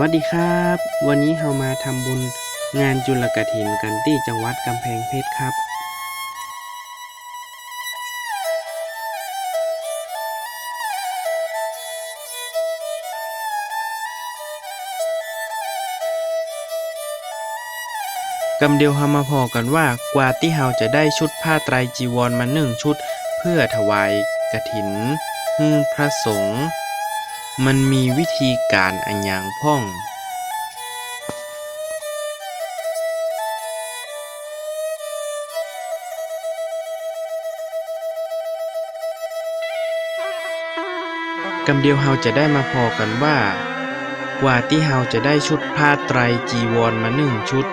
วัสดีครับ วันนี้เรามาทำบุญงานจุลกฐินกันที่จังหวัดกำแพงเพชรครับ กำเดียวเฮามาพอกันว่ากว่าที่เฮาจะได้ชุดผ้าไตรจีวรมาหนึ่งชุด เพื่อถวายกฐินฮือพระสงฆ์ มันมีวิธีการอันยังพ่องกำเดียวเฮาจะได้มาพอกันว่า กว่าที่เฮาจะได้ชุดผ้าไตรจีวรมาหนึ่งชุด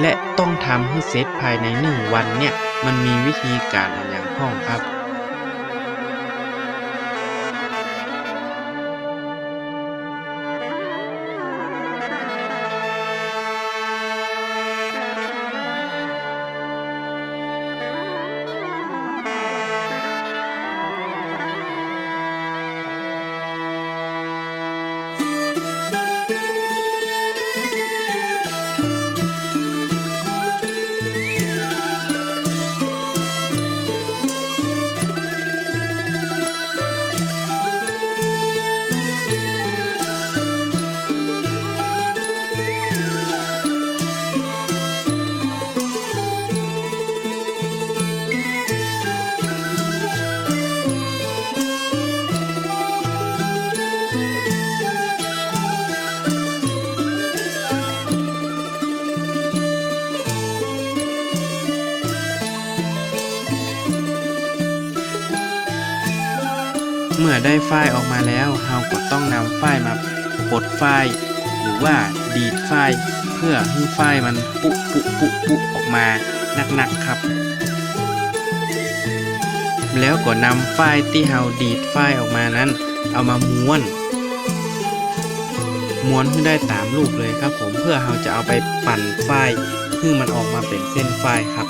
และต้องทำให้เสร็จภายในหนึ่งวันเนี่ย มันมีวิธีการอันอย่างพ้องครับ เมื่อได้ฝ้ายออกมาแล้วเราก็ต้องนำฝ้ายมาปลดฝ้าย หรือว่าดีดฝ้าย เพื่อให้ฝ้ายมันปุปุปุปุออกมาหนักๆครับ แล้วก็นำฝ้ายที่เราดีดฝ้ายออกมานั้น เอามาม้วนม้วนให้ได้ตามรูปเลยครับ ผมเพื่อเราจะเอาไปปั่นฝ้ายเพื่อมันออกมาเป็นเส้นฝ้ายครับ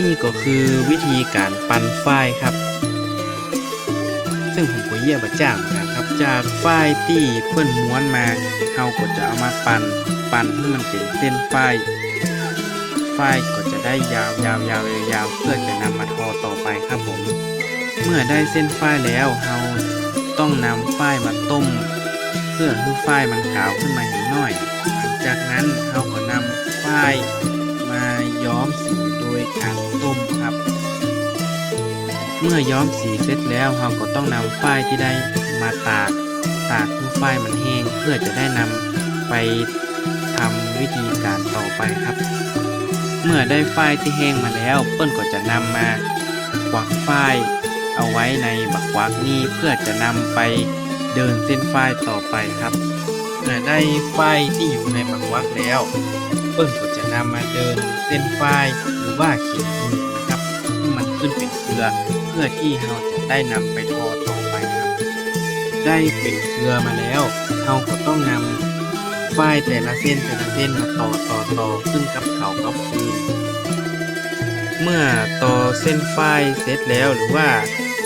นี่ก็คือวิธีการปั่นฝ้ายครับ ซึ่งผมก็เยี่ยมประจ้างนกันครับ จากฝ้ายที่เพื่อนม้วนมาเราก็จะเอามาปั่นปั่นให้มันเป็นเส้นฝ้ายฝ้ายก็จะได้ยาวยาวยาวยาวๆเพื่อจะนำมาทอต่อไปครับผม เมื่อได้เส้นฝ้ายแล้วเราต้องนำฝ้ายมาต้ม เพื่อให้ฝ้ายมันขาวขึ้นมาอย่างน้อย หลังจากนั้นเราก็นำฝ้าย ยการต้มครับ เมื่อย้อมสีเสร็จแล้วเราก็ต้องนำฝ้ายที่ได้มาตาก ตากให้ฝ้ายมันแห้งเพื่อจะได้นำไปทำวิธีการต่อไปครับ เมื่อได้ฝ้ายที่แห้งมาแล้ว เปิ้นก็จะนำมาควักฝ้ายเอาไว้ในบักควักนี้เพื่อจะนำไปเดินเส้นฝ้ายต่อไปครับเมื่อได้ฝ้ายที่อยู่ในบักควักแล้ว เปิ้ลก็จะนำมาเดินเส้นฝ้ายหรือว่าเขียนมือนะครับให้มันขึ้นเป็นเครือ เพื่อที่เราจะได้นำไปทอต่อไปครับ ได้เป็นเครือมาแล้วเราก็ต้องนำฝ้ายแต่ละเส้นแต่ละเส้นมาต่อต่อต่อขึ้นกับเขากับฟืนเมื่อต่อเส้นฝ้ายเสร็จแล้วหรือว่า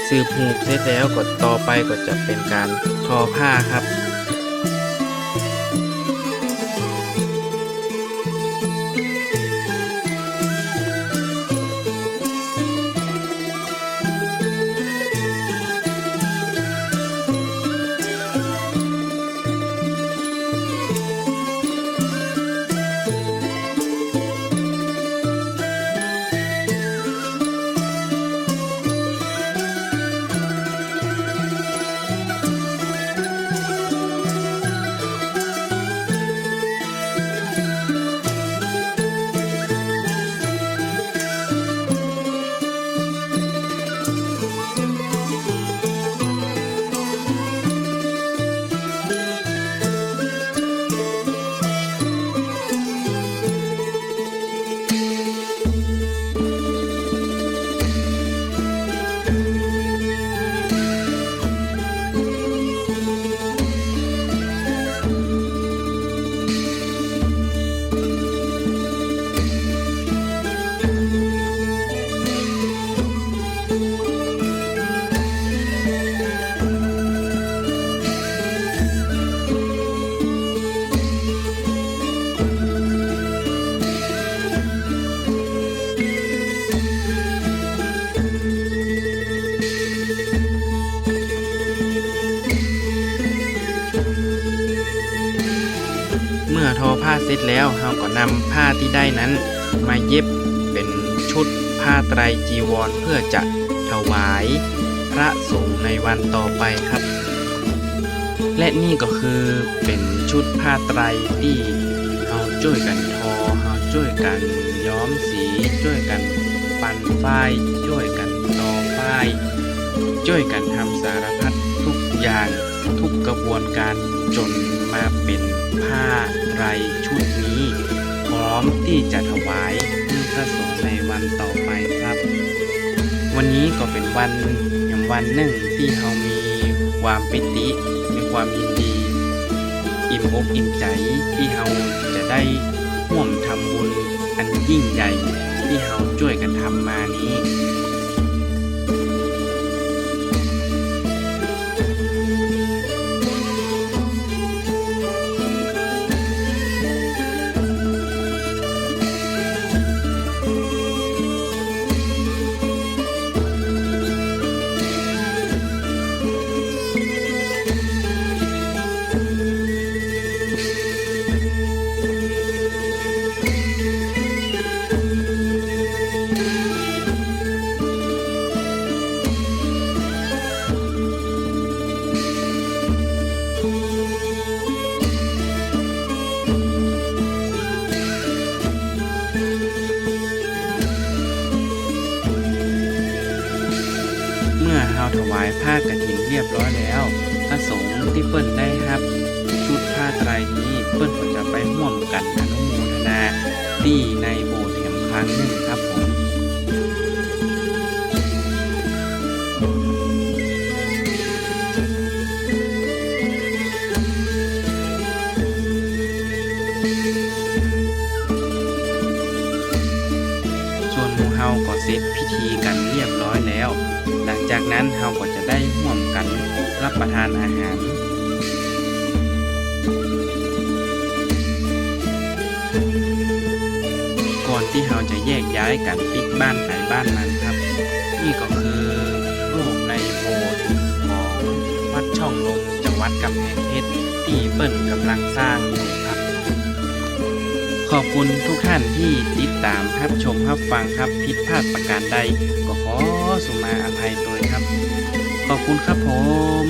สืบหูกเสร็จแล้วก็ต่อไปก็จะเป็นการทอผ้าครับ เสร็จแล้วเราก็นำผ้าที่ได้นั้น มาเย็บเป็นชุดผ้าไตรจีวรเพื่อจะถวายพระสงฆ์ในวันต่อไปครับ และนี่ก็คือเป็นชุดผ้าไตรที่เราช่วยกันทอเราช่วยกันย้อมสีช่วยกันปั่นฝ้ายช่วยกันตอฝ้ายช่วยกันทำสารพัดทุกอย่างทุกกระบวนการจนมาเป็น ผ้าไตรชุดนี้ พร้อมที่จะถวายพระสงฆ์ในวันต่อไปครับ วันนี้ก็เป็นวันอย่างวันหนึ่งที่เรามีความปิติมีความยินดี อิ่มอกอิ่มใจที่เราจะได้ร่วมทำบุญอันยิ่งใหญ่ที่เราช่วยกันทำมานี้ ผ้ากฐินเรียบร้อยแล้ว พระสงฆ์ที่เปิ้นได้รับ ชุดผ้าไตรนี้เปิ้นก็จะไปร่วมกันอนุโมทนาที่ในโบสถ์แห่งครั้งหนึ่งครับผมส่วนหมูเฮาก็เสร็จพิธีกันเรียบร้อยแล้ว หลังจากนั้นเฮาก็ รับประทานอาหารก่อนที่เฮาจะแยกย้ายกันปิกบ้านไก่บ้านมันครับ นี่ก็คือรูปในโบสถ์ของวัดช่องลมจังหวัดกำแพงเพชรที่เปิ้นกำลังสร้างอยู่ครับ ขอบคุณทุกท่านที่ติดตามรับชมรับฟังครับผิดพลาดประการใด ก็ขอสุมาอภัยตัวครับ ขอบคุณครับผม